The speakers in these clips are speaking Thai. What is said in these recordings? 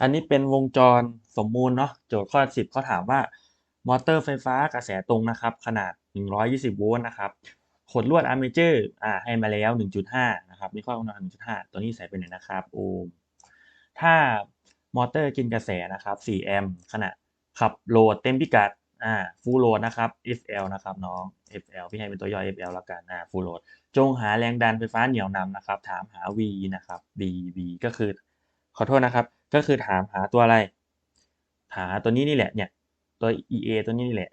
อันนี้เป็นวงจรสมมูลเนาะโจทย์ข้อ 10เขาถามว่ามอเตอร์ไฟฟ้ากระแสตรงนะครับ ขนาด 120 โวลต์นะครับขดลวดอาร์เมเจอร์อ่าให้มาแล้ว 1.5 นะครับนี่ข้อกำหนด1.5 ตัวนี้ใส่ไปเลยนะครับโอห์มถ้ามอเตอร์กินกระแสนะครับ4แอมป์ขณะขับโหลดเต็มพิกัดอ่าฟูลโหลดนะครับ FL นะครับน้อง FL พี่ให้เป็นตัวย่อ FL แล้วกันอ่าฟูลโหลดจงหาแรงดันไฟฟ้าเหนี่ยวนำนะครับ ถามหา V นะครับ V V ก็คือ ขอโทษนะครับ ก็คือถามหาตัวอะไร หาตัวนี้นี่แหละเนี่ยตัว EA ตัวนี้นี่แหละ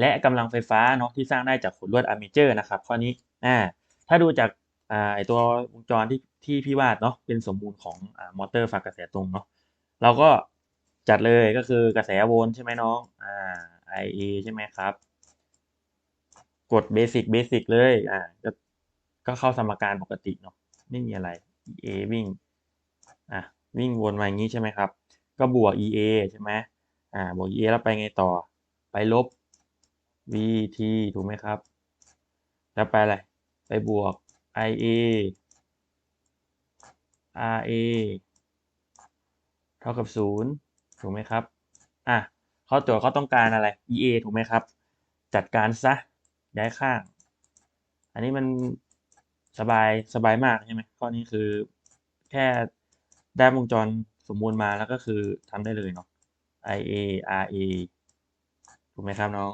และกำลังไฟฟ้าเนาะที่สร้างได้จากขดลวดอาร์เมเจอร์นะครับข้อนี้อ่าถ้าดูจากอ่าไอตัววงจรที่ที่พี่วาดเนาะเป็นสมมูลของอ่ามอเตอร์ฝักกระแสตรงเนาะเราก็จัดเลยก็คือกระแสโวลใช่ไหมน้องอ่า IA ใช่ไหมครับ กดเบสิกเบสิกเลยอ่าก็ก็เข้าสมการปกติเนาะไม่มีอะไร EA วิ่งอะ วิ่งวนมาอย่างนี้ใช่ไหมครับ ก็บวก EA ใช่ไหมอ่าบวก EA แล้วไปไงต่อ ไปลบ VT ถูกไหมครับ แล้วไปอะไร ไปบวก IA RA เท่ากับศูนย์ถูกไหมครับ อะเขาโจทย์เขาต้องการอะไร EA ถูกไหมครับ จัดการซะ ย้ายข้าง อันนี้มันสบายสบายมากใช่ไหมข้อนี้คือแค่ ได้วงจรสมมูลมาแล้วก็คือทำได้เลยเนาะ IA RA ถูกไหมครับน้อง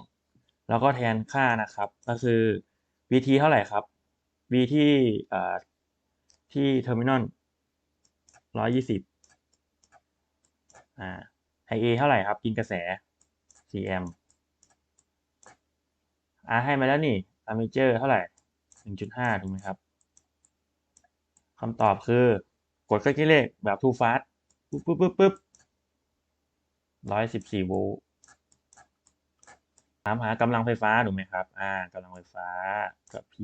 แล้วก็แทนค่านะครับ ก็คือ VT เท่าไหร่ครับ V ที่ที่เทอร์มินอลร้อยยี่สิบอ่า IA เท่าไหร่ครับ กินกระแส4แอมป์อ่าให้มาแล้วนี่อาร์เมเจอร์เท่าไหร่ 1.5 ถูกไหมครับคำตอบคือ กดเครื่องคิดเลขแบบ too fast ปึ๊บปึ๊บปึ๊บปึ๊บร้อยสิบสี่โวลต์ถามหากำลังไฟฟ้าถูกไหมครับ อ่ากำลังไฟฟ้ากับ P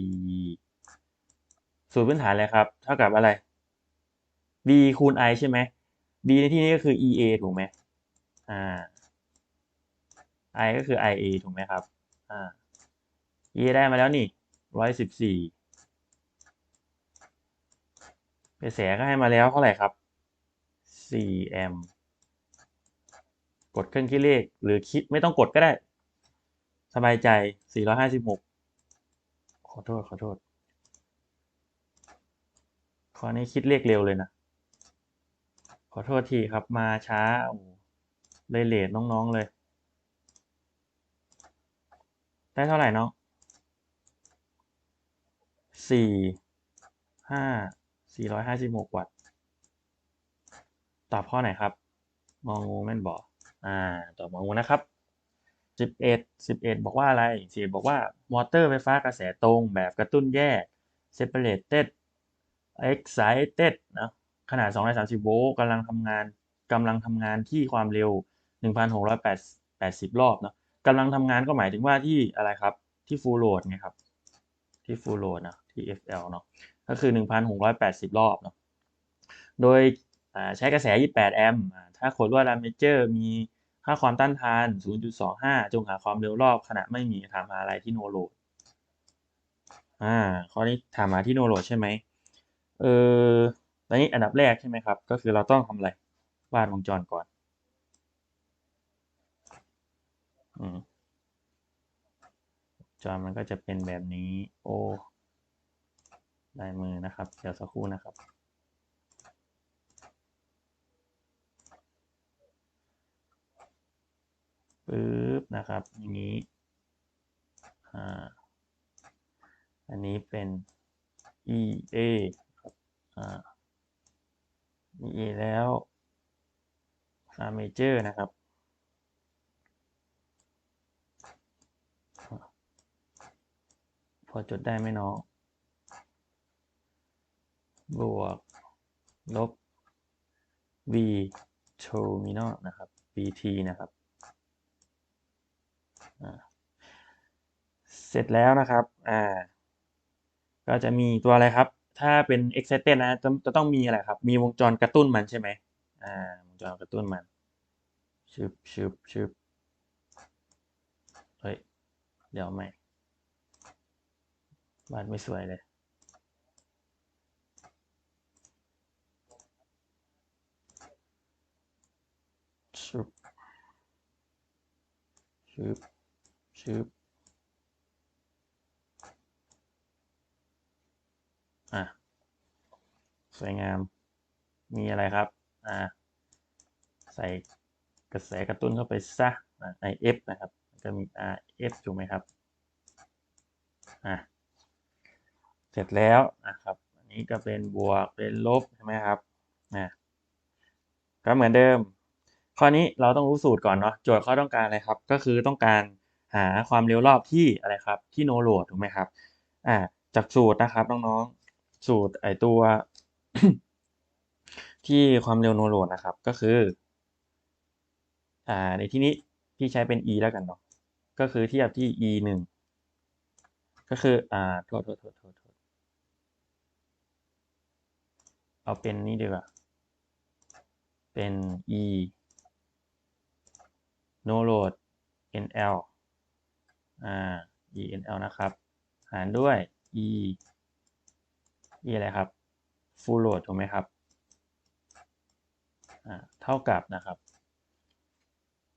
สูตรพื้นฐานเลยครับ เท่ากับอะไร V คูณ I ใช่ไหม V ในที่นี้ก็คือ EA ถูกไหมอ่า I ก็คือ IA ถูกไหมครับ อ่า EA ได้มาแล้วนี่ร้อยสิบสี่ กระแสก็ให้มาแล้วเท่าไหร่ครับสี่แอมป์กดเครื่องคิดเลขหรือคิดไม่ต้องกดก็ได้ สบายใจ 456 ขอโทษ ขอโทษข้อนี้คิดเลขเร็วเลยนะ ขอโทษทีครับมาช้าโอ้เลยเลทน้อง ๆ เลย ได้เท่าไหร่น้องสี่ห้าสี่ร้อยห้าสิบหกวัตต์ ตอบข้อไหนครับ มองงูแม่นบอกอ่า ตอบมองงูนะครับสิบเอ็ดสิบเอ็ดบอกว่าอะไรสิบบอกว่ามอเตอร์ไฟฟ้ากระแสตรงแบบกระตุ้นแยก separated excited นะขนาด230 โวลต์กำลังทำงานกำลังทำงานที่ความเร็ว 1,680 รอบเนาะกำลังทำงานก็หมายถึงว่าที่อะไรครับ ที่ full load ไงครับ ที่ full load นะที่ FL เนาะก็คือ 1,680 รอบเนาะโดยใช้กระแส 28 แอมป์ถ้าขดลวดอาร์เมเจอร์มีค่าความต้านทาน 0.25 จงหาความเร็วรอบขณะไม่มีถามหาอะไรที่โนโลดอ่าข้อนี้ถามหาที่โนโลดใช่ไหมเออตอนนี้อันดับแรกใช่ไหมครับ ก็คือเราต้องทำอะไรวาดวงจรก่อน อืม จอมันก็จะเป็นแบบนี้ โอ้ลายมือนะครับ เดี๋ยวสักครู่นะครับ ปึ๊บนะครับ อย่างนี้ อ่า อันนี้เป็น EA ครับ อ่า EA แล้ว Armature นะครับ พอจดได้ไหมน้อง บวก ลบ V terminal นะครับ VT นะครับ เสร็จแล้วนะครับ อ่า ก็จะมีตัวอะไรครับ ถ้าเป็น excited นะ จะจะต้องมีอะไรครับ มีวงจรกระตุ้นมันใช่ไหมอ่า วงจรกระตุ้นมัน ชึบชึบชึบเฮ้ย เดี๋ยวไม่ วาดไม่สวยเลยชึบชึบชึบอะ สวยงาม มีอะไรครับ อ่า ใส่กระแสกระตุ้นเข้าไปซะใน F นะครับจะมี RF ถูกไหมครับ อะ เสร็จแล้วนะครับ อันนี้ก็เป็นบวกเป็นลบใช่ไหมครับนะก็เหมือนเดิม ข้อนี้เราต้องรู้สูตรก่อนเนาะโจทย์เขาต้องการอะไรครับ ก็คือต้องการหาความเร็วรอบที่อะไรครับ ที่ no load ถูกไหมครับอ่าจากสูตรนะครับน้องๆสูตรไอตัว ที่ความเร็ว no load นะครับ ก็คือ อ่า ในที่นี้พี่ใช้เป็น e แล้วกันเนาะก็คือเทียบที่ e หนึ่งก็คือ อ่า โทษโทษโทษโทษโทษ เอาเป็นนี้ดีกว่า เป็น e no load nl อ่า e nl นะครับ หารด้วย e e อะไรครับ full load ถูกไหมครับอ่าเท่ากับนะครับ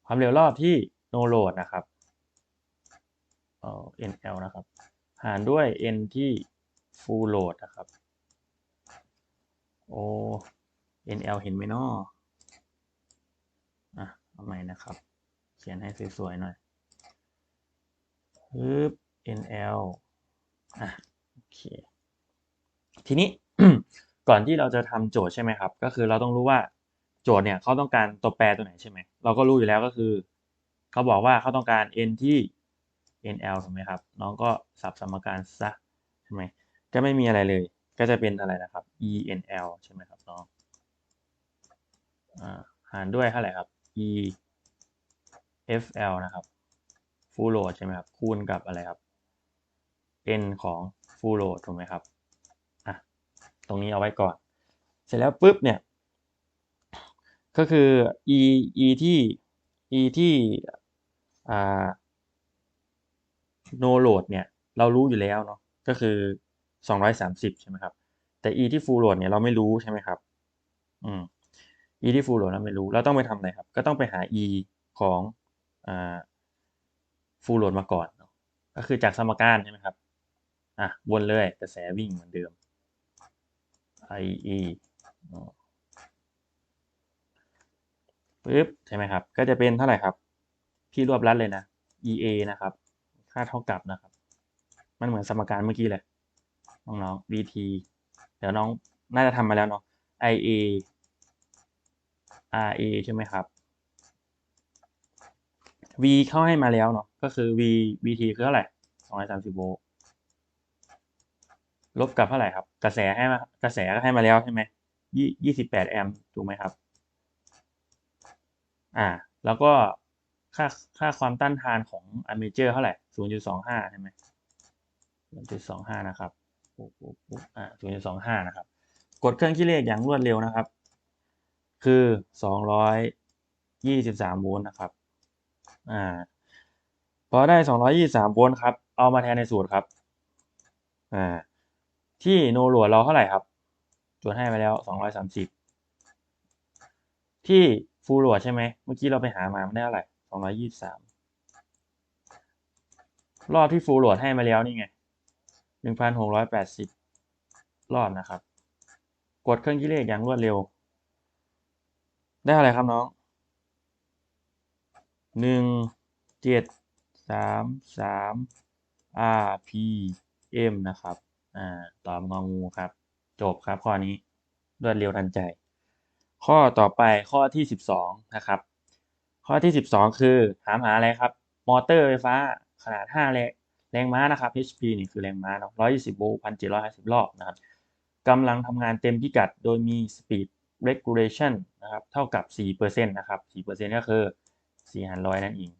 ความเร็วรอบที่ no load นะครับเอ่อ nl นะครับ หารด้วย n ที่ full load นะครับ โอ้ nl เห็นไหมนาะอะเอาใหม่นะครับ เขียนให้สวยๆหน่อยปึ๊บ nl อะโอเค ทีนี้ก่อนที่เราจะทำโจทย์ใช่ไหมครับ ก็คือเราต้องรู้ว่าโจทย์เนี่ยเขาต้องการตัวแปรตัวไหนใช่ไหม เราก็รู้อยู่แล้วก็คือ เขาบอกว่าเขาต้องการ n ที่ nl ถูกไหมครับ น้องก็สับสมการซะใช่ไหมก็ไม่มีอะไรเลย ก็จะเป็นอะไรนะครับ enl ใช่ไหมครับน้องอ่าหารด้วยเท่าไหร่ครับ e fl นะครับ full load ใช่ไหมครับ คูณกับอะไรครับ n ของ full load ถูกไหมครับอะตรงนี้เอาไว้ก่อน เสร็จแล้วปุ๊บเนี่ย ก็คือ e e ที่ e ที่อ่า no load เนี่ย เรารู้อยู่แล้วเนาะ ก็คือ 230 ใช่ไหมครับ แต่ e ที่ full load เนี่ยเราไม่รู้ใช่ไหมครับ อืม e ที่ full load เราไม่รู้ เราต้องไปทำอะไรครับ ก็ต้องไปหา e ของอ่า full load มาก่อน ก็คือจากสมการใช่ไหมครับ อะวนเลยกระแสวิ่งเหมือนเดิม IE ปึ๊บใช่ไหมครับ ก็จะเป็นเท่าไหร่ครับ พี่รวบรัดเลยนะ EA นะครับ ค่าเท่ากับนะครับ มันเหมือนสมการเมื่อกี้เลย น้องๆ VT เดี๋ยวน้องน่าจะทำมาแล้วเนาะ IA RA ใช่ไหมครับ V เข้าให้มาแล้วเนาะก็คือ V VT คือเท่าไหร่230โวลต์ลบกับเท่าไหร่ครับ กระแสให้มากระแสก็ให้มาแล้วใช่ไหมยี่ยี่สิบแปดแอมป์ถูกไหมครับ อ่า แล้วก็ค่าค่าความต้านทานของอะเมเจอร์เท่าไหร่ศูนย์จุดสองห้าใช่ไหมศูนย์จุดสองห้านะครับ ปุ๊บปุ๊บปุ๊บอ่าศูนย์จุดสองห้านะครับ กดเครื่องคิดเลขอย่างรวดเร็วนะครับ คือสองร้อยยี่สิบสามโวลต์นะครับ อ่า พอได้สองร้อยี่สามโวลต์ครับ เอามาแทนในสูตรครับ อ่า ที่โนหลวเราเท่าไหร่ครับจดให้ไปแล้วสองร้อยสามสิบ ที่ฟูลโหลดใช่ไหม เมื่อกี้เราไปหามามันได้เท่าไหร่สองร้อยยี่สามรอบที่ฟูลโหลดให้มาแล้วนี่ไง หนึ่งพันหกร้อยแปดสิบรอบนะครับ กดเครื่องคิดเลขอย่างรวดเร็ว ได้อะไรครับน้องหนึ่งเจ็ดสามสาม RPM นะครับ อ่า ตอบงองูครับ จบครับข้อนี้รวดเร็วทันใจ ข้อต่อไปข้อที่สิบสองนะครับ ข้อที่สิบสองคือถามหาอะไรครับ มอเตอร์ไฟฟ้าขนาดห้าแรง แรงม้านะครับ HP นี่คือแรงม้าเนาะร้อยยี่สิบโวลต์พันเจ็ดร้อยห้าสิบรอบนะครับกำลังทำงานเต็มพิกัดโดยมี speed regulation นะครับเท่ากับสี่เปอร์เซ็นต์นะครับสี่เปอร์เซ็นต์ก็คือสี่หันร้อยนั่นเอง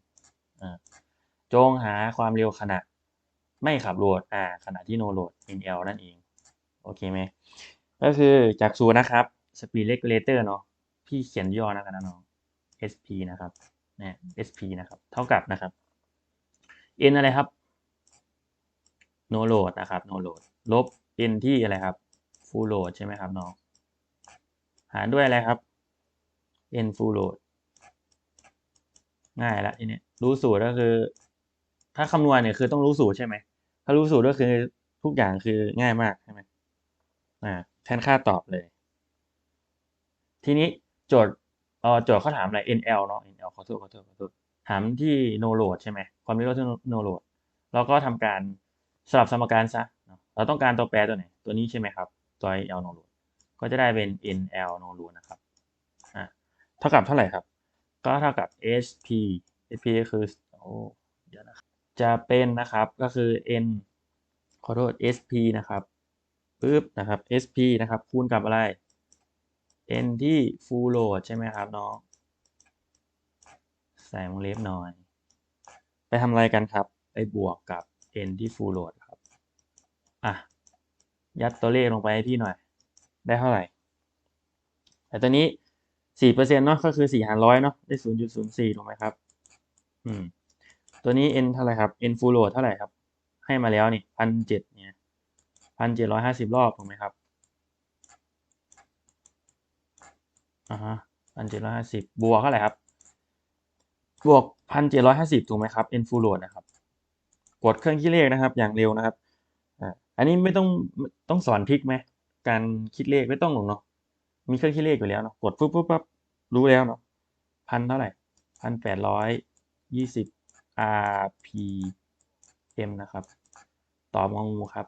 จงหาความเร็วขณะไม่ขับโหลดอ่าขณะที่โนโหลด NL นั่นเอง โอเคไหมก็คือจากสูตรนะครับ Speed Regulator เนาะพี่เขียนย่อนะครับน้อง SP นะครับเนี่ย SP นะครับ เท่ากับนะครับ N อะไรครับ no load นะครับ no load ลบ N ที่อะไรครับ full load ใช่ไหมครับน้อง หารด้วยอะไรครับ N full load ง่ายละทีนี้รู้สูตรก็คือ ถ้าคำนวณเนี่ยคือต้องรู้สูตรใช่ไหม ถ้ารู้สูตรก็คือทุกอย่างคือง่ายมากใช่ไหมอ่าแทนค่าตอบเลย ทีนี้โจทย์เออโจทย์เขาถามอะไร NL เนาะ NL ขอโทษขอโทษขอโทษถามที่ no load ใช่ไหมความเร็วที่ no load แล้วก็ทำการ สลับสมการซะเราต้องการตัวแปรตัวไหน ตัวนี้ใช่ไหมครับ ตัว L no load ก็จะได้เป็น NL no load นะครับอ่าเท่ากับเท่าไหร่ครับ ก็เท่ากับ SP SP ก็คือโอ้เดี๋ยวนะครับจะเป็นนะครับก็คือ N ขอโทษ SP นะครับปึ๊บนะครับ SP นะครับ คูณกับอะไร N ที่ full load ใช่ไหมครับน้องใส่วงเล็บหน่อย ไปทำอะไรกันครับ ไปบวกกับ N ที่ full load ครับ อะ ยัดตัวเลขลงไปให้พี่หน่อย ได้เท่าไหร่ แต่ตัวนี้สี่เปอร์เซ็นต์เนาะก็คือสี่หารร้อยเนาะได้ศูนย์จุดศูนย์สี่ถูกไหมครับ อืม ตัวนี้ n เท่าไหร่ครับ n full load เท่าไหร่ครับ ให้มาแล้วนี่พันเจ็ดเนี่ยพันเจ็ดร้อยห้าสิบรอบถูกไหมครับอ่าฮะพันเจ็ดร้อยห้าสิบบวกเท่าไหร่ครับ บวกพันเจ็ดร้อยห้าสิบถูกไหมครับ n full load นะครับ กดเครื่องคิดเลขนะครับ อย่างเร็วนะครับอันนี้ไม่ต้องต้องสอนทริกไหมการคิดเลขไม่ต้องหรอกเนาะมีเครื่องคิดเลขอยู่แล้วเนาะกดปุ๊บปุ๊บปั๊บรู้แล้วเนาะพันเท่าไหร่พันแปดร้อยยี่สิบ RPM นะครับ ต่อบงองูครับ